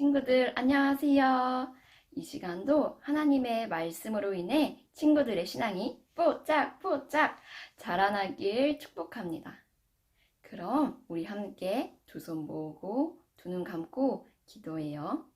친구들, 안녕하세요. 이 시간도 하나님의 말씀으로 인해 친구들의 신앙이 뽀짝뽀짝 자라나길 축복합니다. 그럼 우리 함께 두 손 모으고 두 눈 감고 기도해요.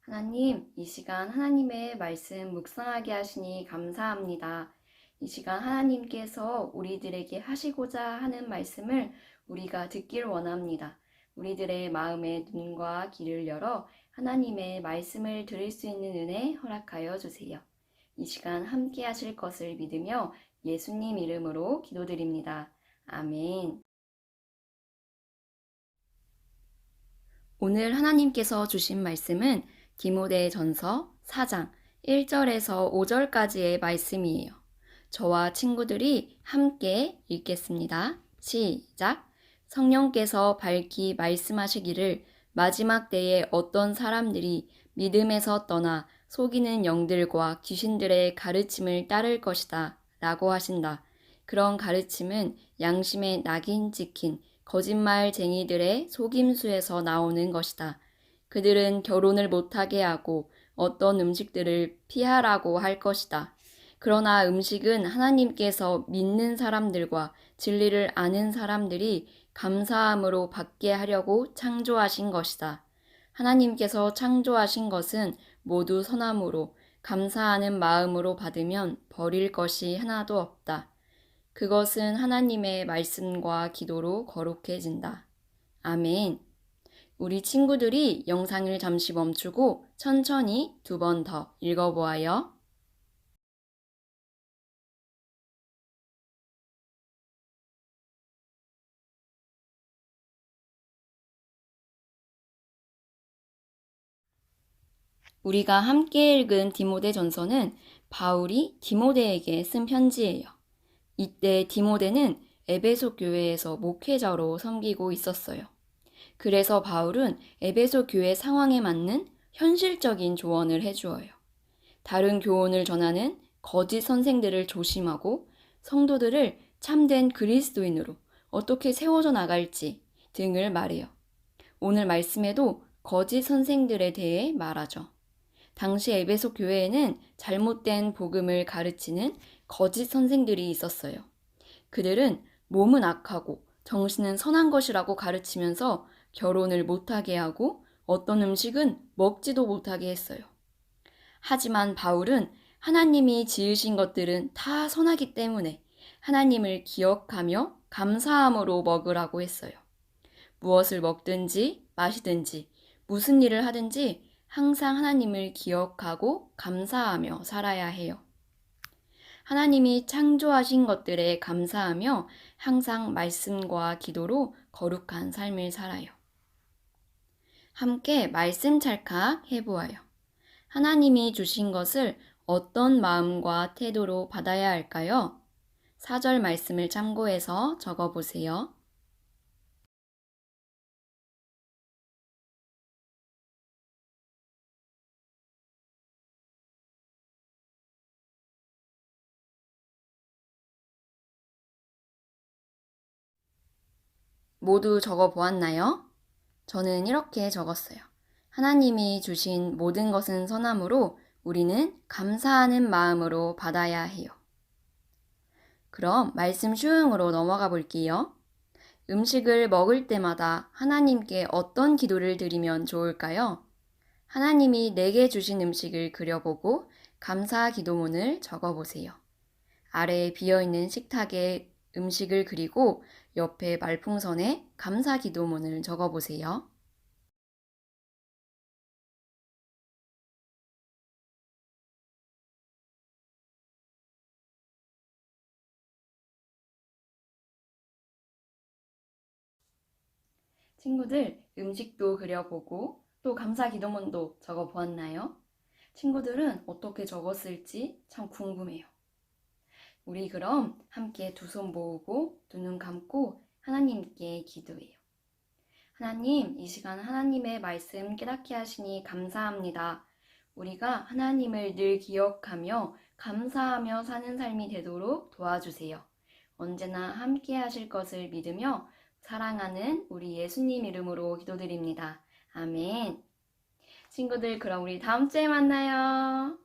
하나님, 이 시간 하나님의 말씀 묵상하게 하시니 감사합니다. 이 시간 하나님께서 우리들에게 하시고자 하는 말씀을 우리가 듣길 원합니다. 우리들의 마음의 눈과 귀를 열어 하나님의 말씀을 들을 수 있는 은혜 허락하여 주세요. 이 시간 함께 하실 것을 믿으며 예수님 이름으로 기도드립니다. 아멘. 오늘 하나님께서 주신 말씀은 디모데 전서 4장 1절에서 5절까지의 말씀이에요. 저와 친구들이 함께 읽겠습니다. 시작. 성령께서 밝히 말씀하시기를 마지막 때에 어떤 사람들이 믿음에서 떠나 속이는 영들과 귀신들의 가르침을 따를 것이다. 라고 하신다. 그런 가르침은 양심에 낙인 찍힌 거짓말쟁이들의 속임수에서 나오는 것이다. 그들은 결혼을 못하게 하고 어떤 음식들을 피하라고 할 것이다. 그러나 음식은 하나님께서 믿는 사람들과 진리를 아는 사람들이 감사함으로 받게 하려고 창조하신 것이다. 하나님께서 창조하신 것은 모두 선함으로 감사하는 마음으로 받으면 버릴 것이 하나도 없다. 그것은 하나님의 말씀과 기도로 거룩해진다. 아멘. 우리 친구들이 영상을 잠시 멈추고 천천히 두 번 더 읽어보아요. 우리가 함께 읽은 디모데 전서는 바울이 디모데에게 쓴 편지예요. 이때 디모데는 에베소 교회에서 목회자로 섬기고 있었어요. 그래서 바울은 에베소 교회 상황에 맞는 현실적인 조언을 해주어요. 다른 교훈을 전하는 거짓 선생들을 조심하고 성도들을 참된 그리스도인으로 어떻게 세워져 나갈지 등을 말해요. 오늘 말씀에도 거짓 선생들에 대해 말하죠. 당시 에베소 교회에는 잘못된 복음을 가르치는 거짓 선생들이 있었어요. 그들은 몸은 악하고 정신은 선한 것이라고 가르치면서 결혼을 못하게 하고 어떤 음식은 먹지도 못하게 했어요. 하지만 바울은 하나님이 지으신 것들은 다 선하기 때문에 하나님을 기억하며 감사함으로 먹으라고 했어요. 무엇을 먹든지 마시든지 무슨 일을 하든지 항상 하나님을 기억하고 감사하며 살아야 해요. 하나님이 창조하신 것들에 감사하며 항상 말씀과 기도로 거룩한 삶을 살아요. 함께 말씀 찰칵 해보아요. 하나님이 주신 것을 어떤 마음과 태도로 받아야 할까요? 4절 말씀을 참고해서 적어보세요. 모두 적어 보았나요? 저는 이렇게 적었어요. 하나님이 주신 모든 것은 선함으로 우리는 감사하는 마음으로 받아야 해요. 그럼 말씀 슝으로 넘어가 볼게요. 음식을 먹을 때마다 하나님께 어떤 기도를 드리면 좋을까요? 하나님이 내게 주신 음식을 그려보고 감사 기도문을 적어보세요. 아래에 비어있는 식탁에 음식을 그리고 옆에 말풍선에 감사 기도문을 적어 보세요. 친구들 음식도 그려보고 또 감사 기도문도 적어 보았나요? 친구들은 어떻게 적었을지 참 궁금해요. 우리 그럼 함께 두 손 모으고 두 눈 감고 하나님께 기도해요. 하나님, 이 시간 하나님의 말씀 깨닫게 하시니 감사합니다. 우리가 하나님을 늘 기억하며 감사하며 사는 삶이 되도록 도와주세요. 언제나 함께 하실 것을 믿으며 사랑하는 우리 예수님 이름으로 기도드립니다. 아멘. 친구들, 그럼 우리 다음 주에 만나요.